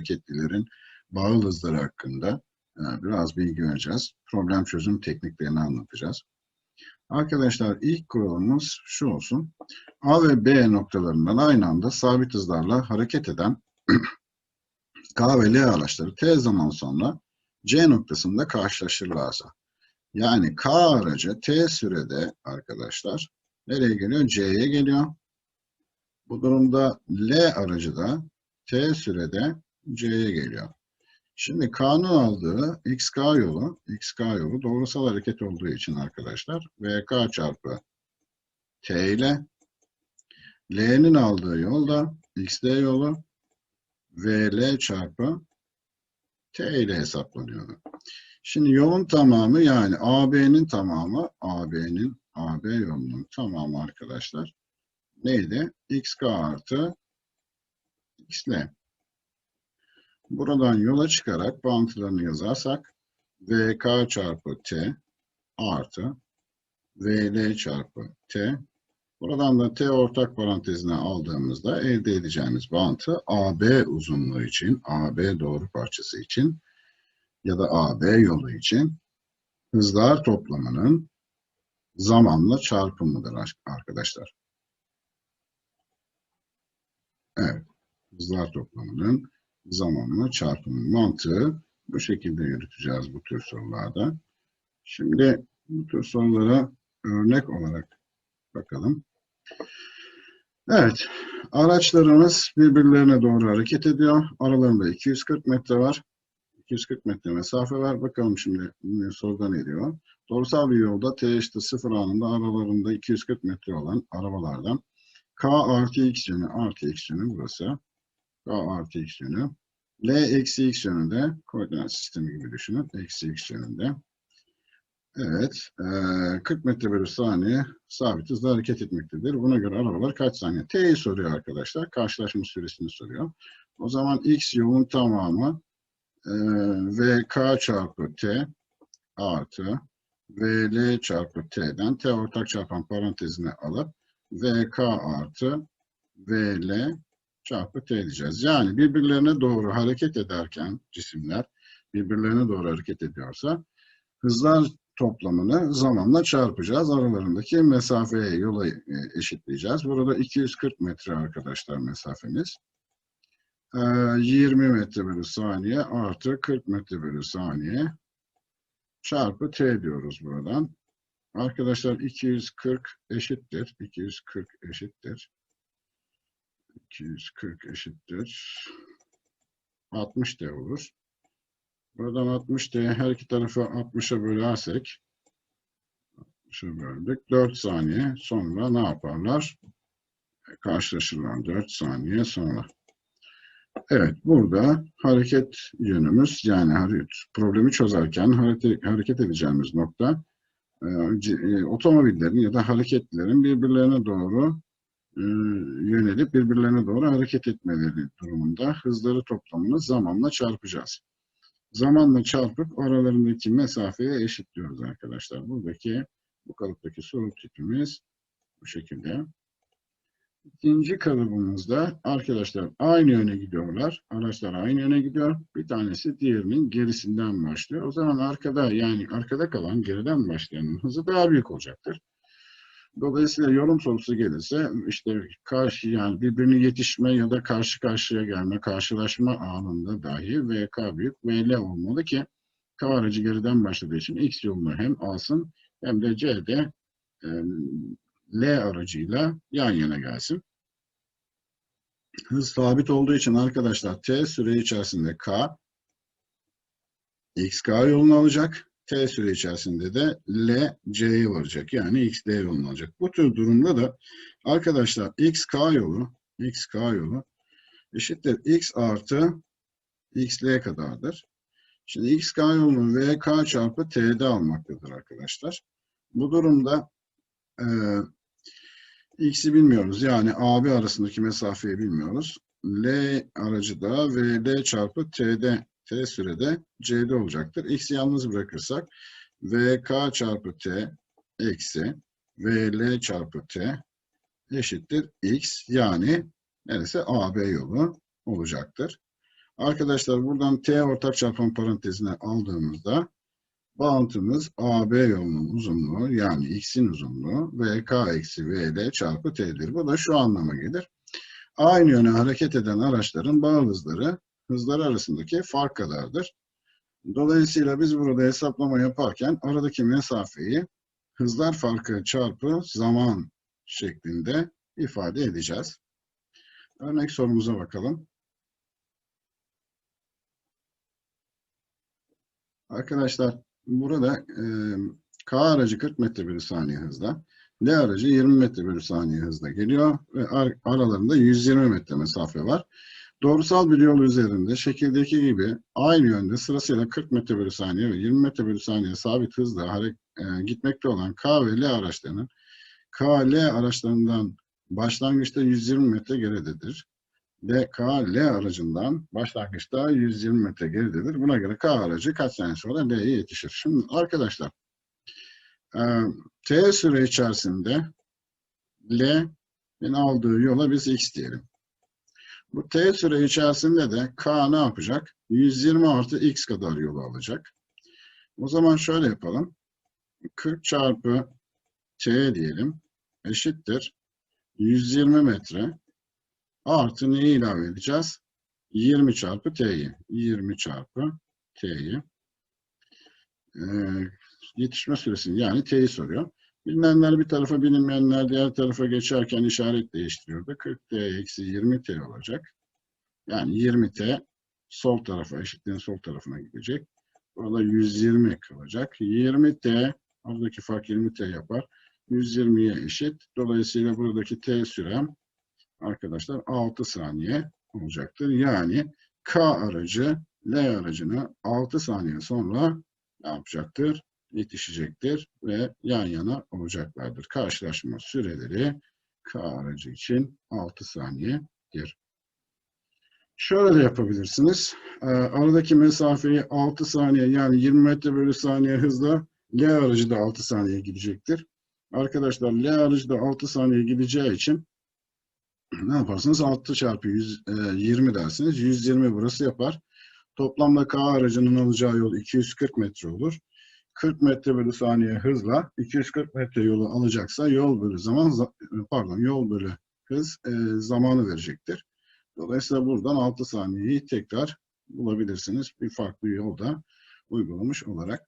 hareketlilerin bağıl hızları hakkında e, biraz bilgi vereceğiz. Problem çözüm tekniklerini anlatacağız. Arkadaşlar ilk kuralımız şu olsun. A ve B noktalarından aynı anda sabit hızlarla hareket eden K ve L araçları T zaman sonra C noktasında karşılaşırlarsa yani K aracı T sürede arkadaşlar nereye geliyor? C'ye geliyor. Bu durumda L aracı da T sürede C'ye geliyor. Şimdi K'nın aldığı XK yolu, XK yolu doğrusal hareket olduğu için arkadaşlar VK çarpı T ile L'nin aldığı yol da XD yolu VL çarpı T ile hesaplanıyor. Şimdi yolun tamamı yani AB'nin tamamı AB'nin AB yolunun tamamı arkadaşlar neydi? XK artı XL. Buradan yola çıkarak bağıntılarını yazarsak VK çarpı T artı VL çarpı T Buradan da T ortak parantezine aldığımızda elde edeceğimiz bağıntı AB uzunluğu için, AB doğru parçası için ya da AB yolu için hızlar toplamının zamanla çarpımıdır arkadaşlar. Evet, hızlar toplamının zamanla çarpımı mantığı bu şekilde yürüteceğiz bu tür sorularda. Şimdi bu tür sorulara örnek olarak bakalım. Evet, araçlarımız birbirlerine doğru hareket ediyor. Aralarında 240 metre var. 240 metre mesafe var. Bakalım şimdi soruda ne diyor? Doğrusal bir yolda T eşittir 0 anında aralarında 240 metre olan arabalardan K artı X yönü artı X yönü burası. K artı X yönü. L eksi X yönünde koordinat sistemi gibi düşünün. Eksi X yönünde. Evet, 40 metre bölü saniye sabit hızla hareket etmektedir. Buna göre arabalar kaç saniye? T'yi soruyor arkadaşlar. Karşılaşma süresini soruyor. O zaman X yolun tamamı VK çarpı T artı VL çarpı T'den T ortak çarpan parantezine alıp VK artı VL çarpı T diyeceğiz. Yani birbirlerine doğru hareket ederken cisimler birbirlerine doğru hareket ediyorsa hızlar toplamını zamanla çarpacağız. Aralarındaki mesafeye, yola e, eşitleyeceğiz. Burada 240 metre arkadaşlar mesafemiz. 20 metre bölü saniye artı 40 metre bölü saniye çarpı t diyoruz buradan. Arkadaşlar 240 eşittir. 240 eşittir. 240 eşittir. 60 t olur. Buradan 60 diye her iki tarafı 60'a bölersek 60'a böldük. 4 saniye sonra ne yaparlar? Karşılaşırlar 4 saniye sonra. Evet, burada hareket yönümüz yani problemi çözerken hareket, edeceğimiz nokta e, e, otomobillerin ya da hareketlerin birbirlerine doğru yönelip birbirlerine doğru hareket etmeleri durumunda hızları toplamını zamanla çarpacağız zamanla çarpıp aralarındaki mesafeye eşitliyoruz arkadaşlar. Buradaki bu kalıptaki soru tipimiz bu şekilde. İkinci kalıbımızda arkadaşlar aynı yöne gidiyorlar. Araçlar aynı yöne gidiyor. Bir tanesi diğerinin gerisinden başlıyor. O zaman arkada yani arkada kalan geriden başlayanın hızı daha büyük olacaktır. Dolayısıyla yorum sorusu gelirse işte karşı yani birbirine yetişme ya da karşı karşıya gelme, karşılaşma anında dahi VK büyük VL olmalı ki K aracı geriden başladığı için X yolunu hem alsın hem de C'de e, L aracıyla yan yana gelsin. Hız sabit olduğu için arkadaşlar T süre içerisinde K XK yolunu alacak. T süre içerisinde de L C'ye varacak. Yani X D yolunu alacak. Bu tür durumda da arkadaşlar XK yolu XK yolu eşittir X artı XL kadardır. Şimdi XK yolunu VK çarpı T'de almaktadır arkadaşlar. Bu durumda e, X'i bilmiyoruz. Yani AB arasındaki mesafeyi bilmiyoruz. L aracı da VL çarpı T'de t sürede c'de olacaktır. x'i yalnız bırakırsak vk çarpı t eksi vl çarpı t eşittir x yani neresi AB yolu olacaktır. Arkadaşlar buradan T ortak çarpan parantezine aldığımızda bağıntımız AB yolunun uzunluğu yani X'in uzunluğu VK eksi VL çarpı T'dir. Bu da şu anlama gelir. Aynı yöne hareket eden araçların bağ hızları hızlar arasındaki fark kadardır. Dolayısıyla biz burada hesaplama yaparken aradaki mesafeyi hızlar farkı çarpı zaman şeklinde ifade edeceğiz. Örnek sorumuza bakalım. Arkadaşlar burada e, K aracı 40 metre bölü saniye hızla, L aracı 20 metre bölü saniye hızla geliyor ve ar aralarında 120 metre mesafe var. Doğrusal bir yol üzerinde şekildeki gibi aynı yönde sırasıyla 40 metre bölü saniye ve 20 metre bölü saniye sabit hızla e, gitmekte olan K ve L araçlarının K-L araçlarından başlangıçta 120 metre geridedir. DK L aracından başlangıçta 120 metre geridedir. Buna göre K aracı kaç saniye sonra L'ye yetişir. Şimdi arkadaşlar e, T süre içerisinde L'nin aldığı yola biz X diyelim. Bu T süre içerisinde de K ne yapacak? 120 artı X kadar yolu alacak. O zaman şöyle yapalım. 40 çarpı T diyelim eşittir 120 metre artı neyi ilave edeceğiz? 20 çarpı T'yi. 20 çarpı T'yi. Ee, yetişme süresini yani T'yi soruyor. Bilinenler bir tarafa bilinmeyenler diğer tarafa geçerken işaret değiştiriyordu. 40T eksi 20T olacak. Yani 20T sol tarafa eşitliğin sol tarafına gidecek. Burada 120 kalacak. 20T aradaki fark 20T yapar. 120'ye eşit. Dolayısıyla buradaki T sürem arkadaşlar 6 saniye olacaktır. Yani K aracı L aracına 6 saniye sonra ne yapacaktır? Yetişecektir ve yan yana olacaklardır. Karşılaşma süreleri K aracı için 6 saniyedir. Şöyle de yapabilirsiniz. Ee, aradaki mesafeyi 6 saniye yani 20 metre bölü saniye hızla L aracı da 6 saniye gidecektir. Arkadaşlar L aracı da 6 saniye gideceği için ne yaparsınız? 6 çarpı 100, e, 20 dersiniz. 120 burası yapar. Toplamda K aracının alacağı yol 240 metre olur. 40 metre bölü saniye hızla 240 metre yolu alacaksa yol bölü zaman za- pardon yol bölü hız e, zamanı verecektir. Dolayısıyla buradan 6 saniyeyi tekrar bulabilirsiniz. Bir farklı yolda uygulamış olarak.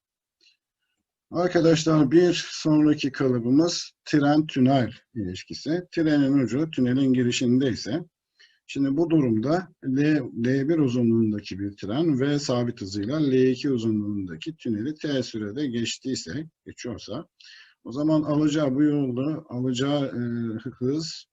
Arkadaşlar bir sonraki kalıbımız tren tünel ilişkisi. Trenin ucu tünelin girişinde ise şimdi bu durumda L, L1 uzunluğundaki bir tren ve sabit hızıyla L2 uzunluğundaki tüneli T sürede geçtiyse, geçiyorsa o zaman alacağı bu yolda alacağı e, hız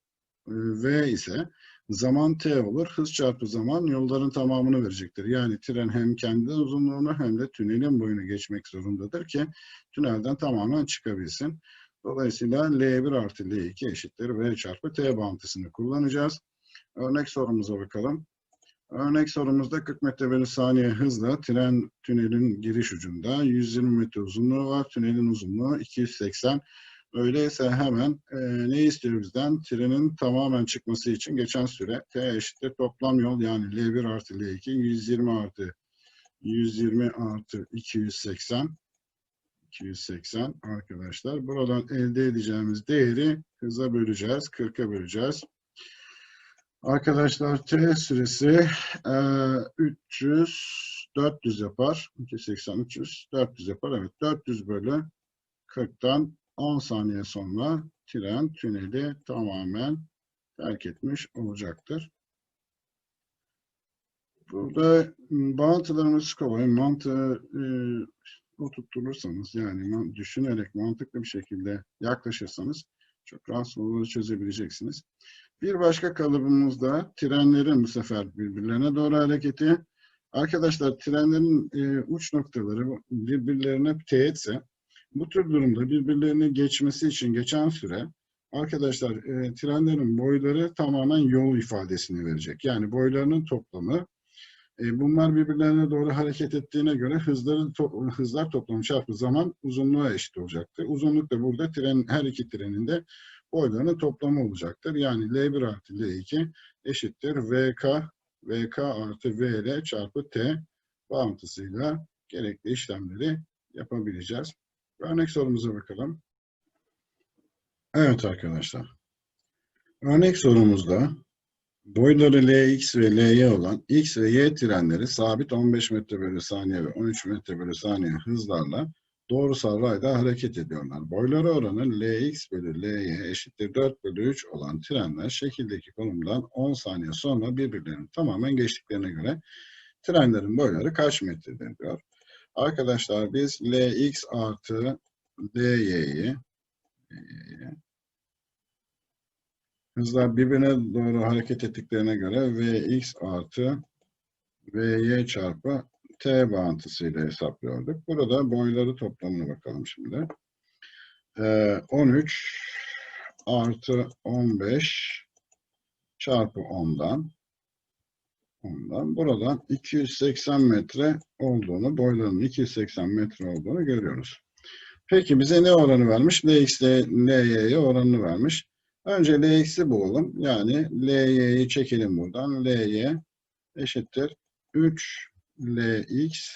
e, V ise zaman T olur. Hız çarpı zaman yolların tamamını verecektir. Yani tren hem kendi uzunluğunu hem de tünelin boyunu geçmek zorundadır ki tünelden tamamen çıkabilsin. Dolayısıyla L1 artı L2 eşittir V çarpı T bağıntısını kullanacağız. Örnek sorumuza bakalım. Örnek sorumuzda 40 metre bölü saniye hızla tren tünelin giriş ucunda 120 metre uzunluğu var. Tünelin uzunluğu 280. Öyleyse hemen e, ne istiyor bizden? Trenin tamamen çıkması için geçen süre T eşittir toplam yol yani L1 artı L2 120 artı 120 artı 280 280 arkadaşlar. Buradan elde edeceğimiz değeri hıza böleceğiz. 40'a böleceğiz. Arkadaşlar T süresi e, 300 400 yapar. 280 300 400 yapar. Evet 400 bölü 40'tan 10 saniye sonra tren tüneli tamamen terk etmiş olacaktır. Burada bağıntılarımız kolay. Mantığı e, oturturursanız yani man- düşünerek mantıklı bir şekilde yaklaşırsanız çok rahat soruları çözebileceksiniz. Bir başka kalıbımız da trenlerin bu sefer birbirlerine doğru hareketi. Arkadaşlar trenlerin e, uç noktaları birbirlerine teğetse bu tür durumda birbirlerini geçmesi için geçen süre arkadaşlar e, trenlerin boyları tamamen yol ifadesini verecek. Yani boylarının toplamı e, bunlar birbirlerine doğru hareket ettiğine göre hızları to- hızlar toplamı çarpı zaman uzunluğa eşit olacaktır. Uzunluk da burada tren her iki trenin de boylarının toplamı olacaktır. Yani L1 artı L2 eşittir VK VK artı VL çarpı T bağıntısıyla gerekli işlemleri yapabileceğiz. Örnek sorumuza bakalım. Evet arkadaşlar. Örnek sorumuzda boyları Lx ve Ly olan X ve Y trenleri sabit 15 metre bölü saniye ve 13 metre bölü saniye hızlarla doğrusal rayda hareket ediyorlar. Boyları oranı Lx bölü Ly eşittir 4 bölü 3 olan trenler şekildeki konumdan 10 saniye sonra birbirlerini tamamen geçtiklerine göre trenlerin boyları kaç metredir diyor. Arkadaşlar biz Lx artı Ly'yi hızlar birbirine doğru hareket ettiklerine göre Vx artı Vy çarpı T bağıntısıyla hesaplıyorduk. Burada boyları toplamına bakalım şimdi. Ee, 13 artı 15 çarpı 10'dan 10'dan buradan 280 metre olduğunu, boylarının 280 metre olduğunu görüyoruz. Peki bize ne oranı vermiş? Lx ile Ly'ye oranını vermiş. Önce Lx'i bulalım. Yani Ly'yi çekelim buradan. Ly eşittir 3 Lx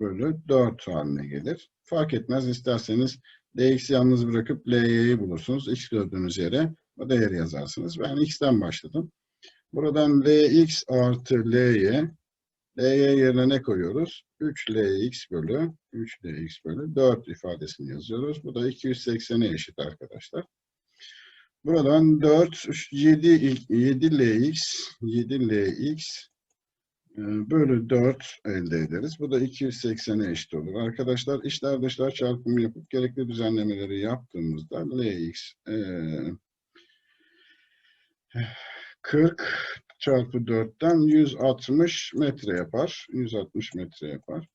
bölü 4 haline gelir. Fark etmez. İsterseniz Lx'i yalnız bırakıp Ly'yi bulursunuz. X gördüğünüz yere o değeri yazarsınız. Ben X'ten başladım. Buradan Lx artı Ly Ly yerine ne koyuyoruz? 3Lx bölü 3Lx bölü 4 ifadesini yazıyoruz. Bu da 280'e eşit arkadaşlar. Buradan 4, 7, 7Lx, 7Lx e, bölü 4 elde ederiz. Bu da 280'e eşit olur. Arkadaşlar işler dışlar çarpımı yapıp gerekli düzenlemeleri yaptığımızda Lx e, 40 çarpı 4'ten 160 metre yapar. 160 metre yapar.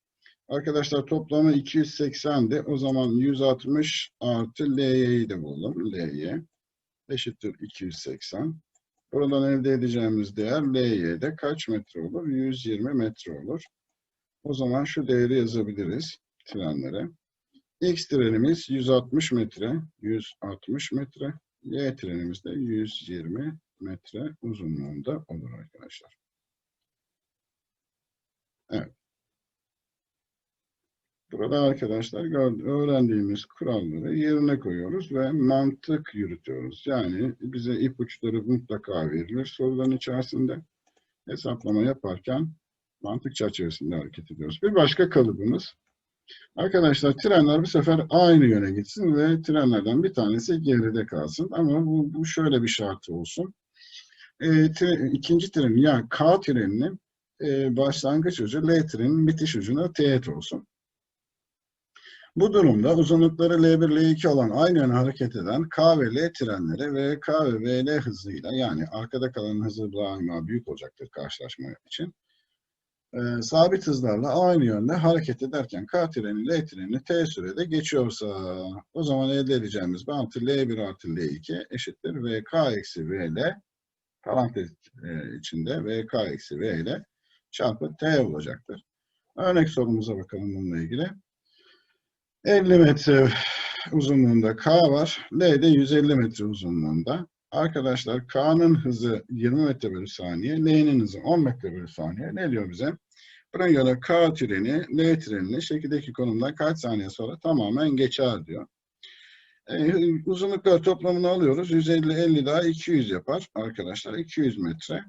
Arkadaşlar toplamı 280'di. O zaman 160 artı Ly'yi de bulalım. Ly eşittir 280. Buradan elde edeceğimiz değer Ly'de kaç metre olur? 120 metre olur. O zaman şu değeri yazabiliriz trenlere. X trenimiz 160 metre, 160 metre. Y trenimiz de 120 metre uzunluğunda olur arkadaşlar. Evet. Burada arkadaşlar öğrendiğimiz kuralları yerine koyuyoruz ve mantık yürütüyoruz. Yani bize ipuçları mutlaka verilir soruların içerisinde. Hesaplama yaparken mantık çerçevesinde hareket ediyoruz. Bir başka kalıbımız. Arkadaşlar trenler bu sefer aynı yöne gitsin ve trenlerden bir tanesi geride kalsın. Ama bu, bu şöyle bir şartı olsun. E, tre, ikinci trenin yani K treninin e, başlangıç ucu L trenin bitiş ucuna teğet olsun. Bu durumda uzunlukları L1, L2 olan aynı yöne hareket eden K ve L trenleri ve K ve VL hızıyla yani arkada kalan hızı daima büyük olacaktır karşılaşma için. Ee, sabit hızlarla aynı yönde hareket ederken K treni L trenini T sürede geçiyorsa o zaman elde edeceğimiz bağıntı L1 artı L2 eşittir VK eksi VL parantez e, içinde VK eksi VL çarpı T olacaktır. Örnek sorumuza bakalım bununla ilgili. 50 metre uzunluğunda K var. L de 150 metre uzunluğunda. Arkadaşlar K'nın hızı 20 metre bölü saniye. L'nin hızı 10 metre bölü saniye. Ne diyor bize? Buna göre K treni L trenini şekildeki konumdan kaç saniye sonra tamamen geçer diyor. Ee, uzunluklar toplamını alıyoruz. 150, 50 daha 200 yapar arkadaşlar. 200 metre.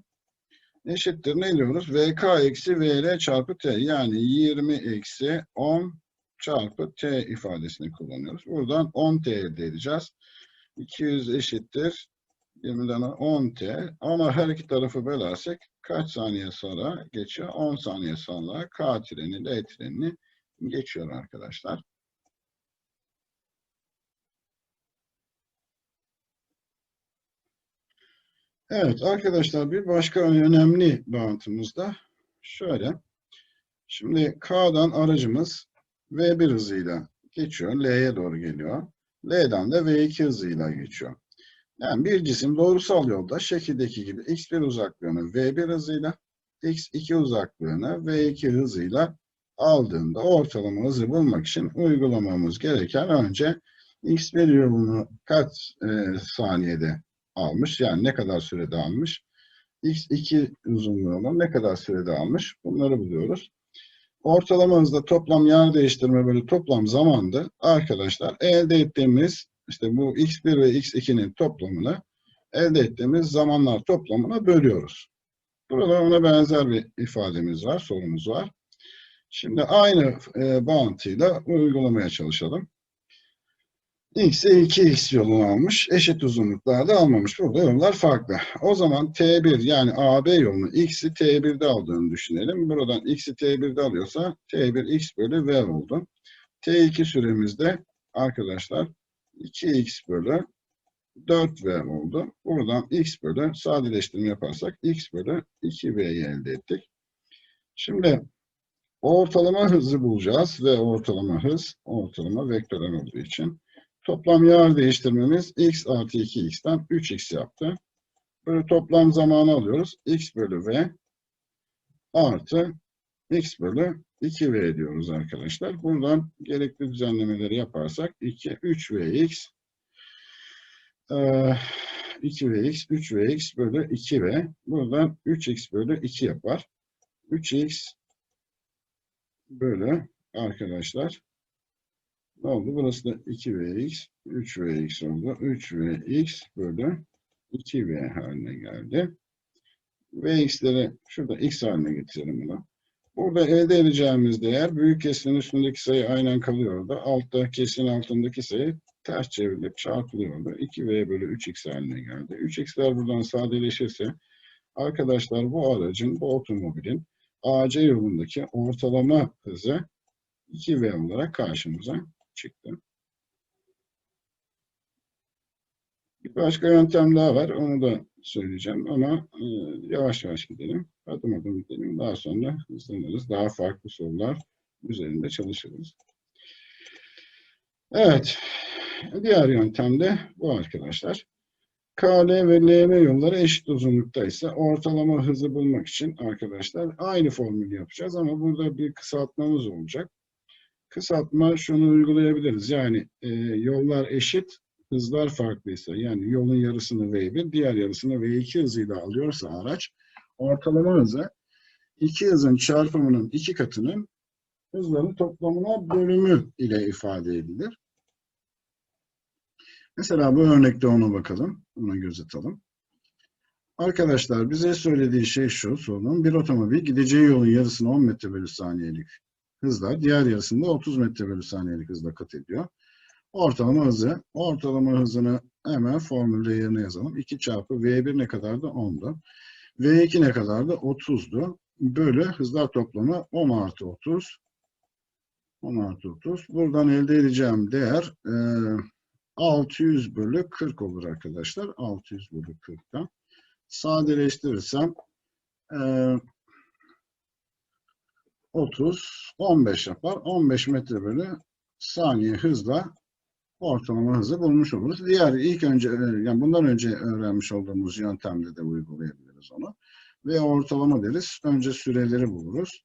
Eşittir ne diyoruz? VK eksi VL çarpı T. Yani 20 eksi 10 çarpı t ifadesini kullanıyoruz. Buradan 10t elde edeceğiz. 200 eşittir 20'den 10t. Ama her iki tarafı bölersek kaç saniye sonra geçiyor? 10 saniye sonra K treni, L trenini geçiyor arkadaşlar. Evet arkadaşlar bir başka önemli bağıntımız da şöyle. Şimdi K'dan aracımız V1 hızıyla geçiyor. L'ye doğru geliyor. L'den de V2 hızıyla geçiyor. Yani bir cisim doğrusal yolda şekildeki gibi x1 uzaklığını V1 hızıyla, x2 uzaklığını V2 hızıyla aldığında ortalama hızı bulmak için uygulamamız gereken önce x1 yolunu kaç e, saniyede almış, yani ne kadar sürede almış, x2 uzunluğu olan ne kadar sürede almış? Bunları buluyoruz. Ortalama hızla toplam yer değiştirme bölü toplam zamanda arkadaşlar elde ettiğimiz işte bu x1 ve x2'nin toplamını elde ettiğimiz zamanlar toplamına bölüyoruz. Burada ona benzer bir ifademiz var, sorumuz var. Şimdi aynı e, bağıntıyla uygulamaya çalışalım. X'e 2x yolunu almış, eşit uzunluklarda almamış. Burada yollar farklı. O zaman T1 yani AB yolunu X'i T1'de aldığını düşünelim. Buradan X'i T1'de alıyorsa T1 X bölü V oldu. T2 süremizde arkadaşlar 2X bölü 4V oldu. Buradan X bölü sadeleştirme yaparsak X bölü 2V'yi elde ettik. Şimdi ortalama hızı bulacağız ve ortalama hız ortalama vektörel olduğu için Toplam yer değiştirmemiz x artı 2x'ten 3x yaptı. Böyle toplam zamanı alıyoruz. x bölü v artı x bölü 2v diyoruz arkadaşlar. Buradan gerekli düzenlemeleri yaparsak 2, 3vx 2vx, 3vx bölü 2v. Buradan 3x bölü 2 yapar. 3x bölü arkadaşlar ne oldu? Burası da 2vx, 3vx oldu. 3vx bölü 2v haline geldi. vx'leri şurada x haline getirelim bunu. Burada elde edeceğimiz değer büyük kesrin üstündeki sayı aynen kalıyordu. Altta kesrin altındaki sayı ters çevrilip çarpılıyordu. 2v bölü 3x haline geldi. 3x'ler buradan sadeleşirse arkadaşlar bu aracın, bu otomobilin AC yolundaki ortalama hızı 2v olarak karşımıza çıktı. Bir başka yöntem daha var. Onu da söyleyeceğim ama e, yavaş yavaş gidelim. Adım adım gidelim. Daha sonra hızlanırız. Daha farklı sorular üzerinde çalışırız. Evet. Diğer yöntem de bu arkadaşlar. KL ve LM yolları eşit uzunlukta ise ortalama hızı bulmak için arkadaşlar aynı formülü yapacağız ama burada bir kısaltmamız olacak. Kısaltma şunu uygulayabiliriz. Yani e, yollar eşit, hızlar farklıysa yani yolun yarısını V1, diğer yarısını V2 hızıyla alıyorsa araç ortalama hızı iki hızın çarpımının iki katının hızların toplamına bölümü ile ifade edilir. Mesela bu örnekte ona bakalım. Ona göz atalım. Arkadaşlar bize söylediği şey şu sorunun. Bir otomobil gideceği yolun yarısını 10 metre bölü saniyelik hızla diğer yarısında 30 metre bölü saniyelik hızla kat ediyor. Ortalama hızı. Ortalama hızını hemen formülde yerine yazalım. 2 çarpı V1 ne kadardı? 10'du. V2 ne kadardı? 30'du. Bölü hızlar toplamı 10 artı 30. 10 artı 30. Buradan elde edeceğim değer e, 600 bölü 40 olur arkadaşlar. 600 bölü 40'tan. Sadeleştirirsem e, 30, 15 yapar. 15 metre bölü saniye hızla ortalama hızı bulmuş oluruz. Diğer ilk önce yani bundan önce öğrenmiş olduğumuz yöntemde de uygulayabiliriz onu. Ve ortalama deriz. Önce süreleri buluruz.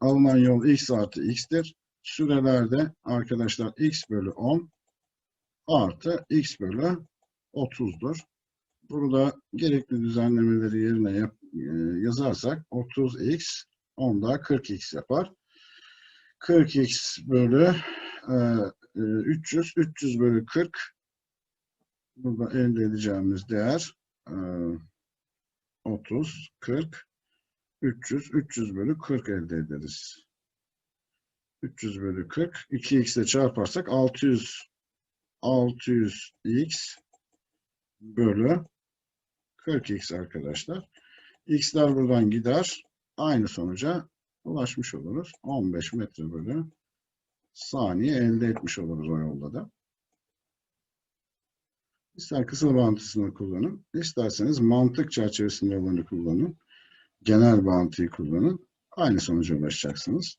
Alınan yol x artı x'tir. Sürelerde arkadaşlar x bölü 10 artı x bölü 30'dur. Burada gerekli düzenlemeleri yerine yap, e, yazarsak 30x 10 daha 40x yapar. 40x bölü e, 300, 300 bölü 40 burada elde edeceğimiz değer e, 30, 40, 300, 300 bölü 40 elde ederiz. 300 bölü 40, 2x ile çarparsak 600, 600x bölü 40x arkadaşlar. x'ler buradan gider aynı sonuca ulaşmış oluruz. 15 metre bölü saniye elde etmiş oluruz o yolda da. İster kısa bağıntısını kullanın, isterseniz mantık çerçevesinde olanı kullanın. Genel bağıntıyı kullanın. Aynı sonuca ulaşacaksınız.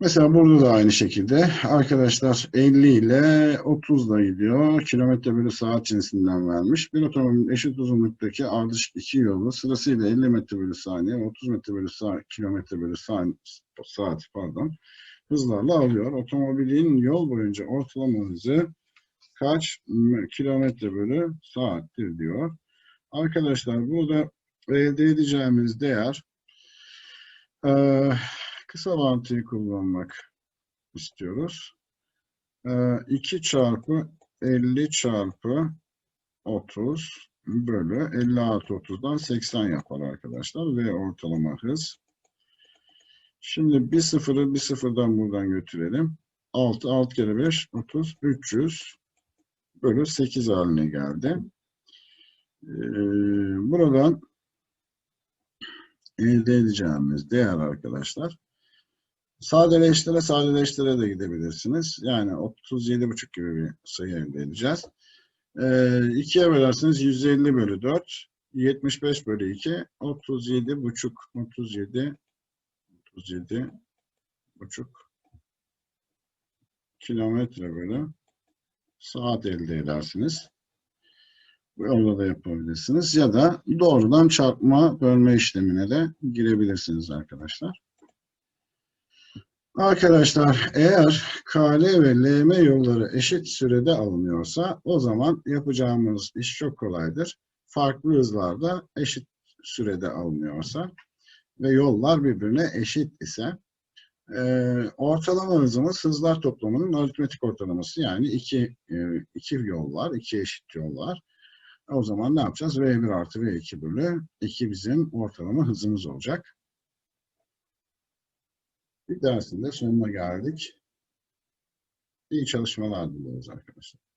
Mesela burada da aynı şekilde arkadaşlar 50 ile 30 da gidiyor. Kilometre bölü saat cinsinden vermiş. Bir otomobilin eşit uzunluktaki ardışık iki yolu sırasıyla 50 metre bölü saniye, 30 metre bölü saat, kilometre bölü saat, saat pardon, hızlarla alıyor. Otomobilin yol boyunca ortalama hızı kaç kilometre bölü saattir diyor. Arkadaşlar burada elde edeceğimiz değer eee, kısa mantıyı kullanmak istiyoruz. Eee, 2 çarpı 50 çarpı 30 bölü 50 artı 30'dan 80 yapar arkadaşlar ve ortalama hız. Şimdi bir sıfırı bir sıfırdan buradan götürelim. 6, 6 kere 5, 30, 300 bölü 8 haline geldi. Ee, buradan elde edeceğimiz değer arkadaşlar. Sadeleştire sadeleştire de gidebilirsiniz. Yani 37,5 gibi bir sayı elde edeceğiz. Ee, ikiye bölerseniz 150 bölü 4, 75 bölü 2, 37 buçuk, 37, 37 buçuk kilometre bölü saat elde edersiniz. Bu yolda da yapabilirsiniz. Ya da doğrudan çarpma bölme işlemine de girebilirsiniz arkadaşlar. Arkadaşlar eğer KL ve LM yolları eşit sürede alınıyorsa o zaman yapacağımız iş çok kolaydır. Farklı hızlarda eşit sürede alınıyorsa ve yollar birbirine eşit ise e, ortalama hızımız hızlar toplamının aritmetik ortalaması yani iki, e, iki yol var, iki eşit yol var. O zaman ne yapacağız? V1 artı V2 bölü 2 bizim ortalama hızımız olacak. Bir dersin de sonuna geldik. İyi çalışmalar diliyoruz arkadaşlar.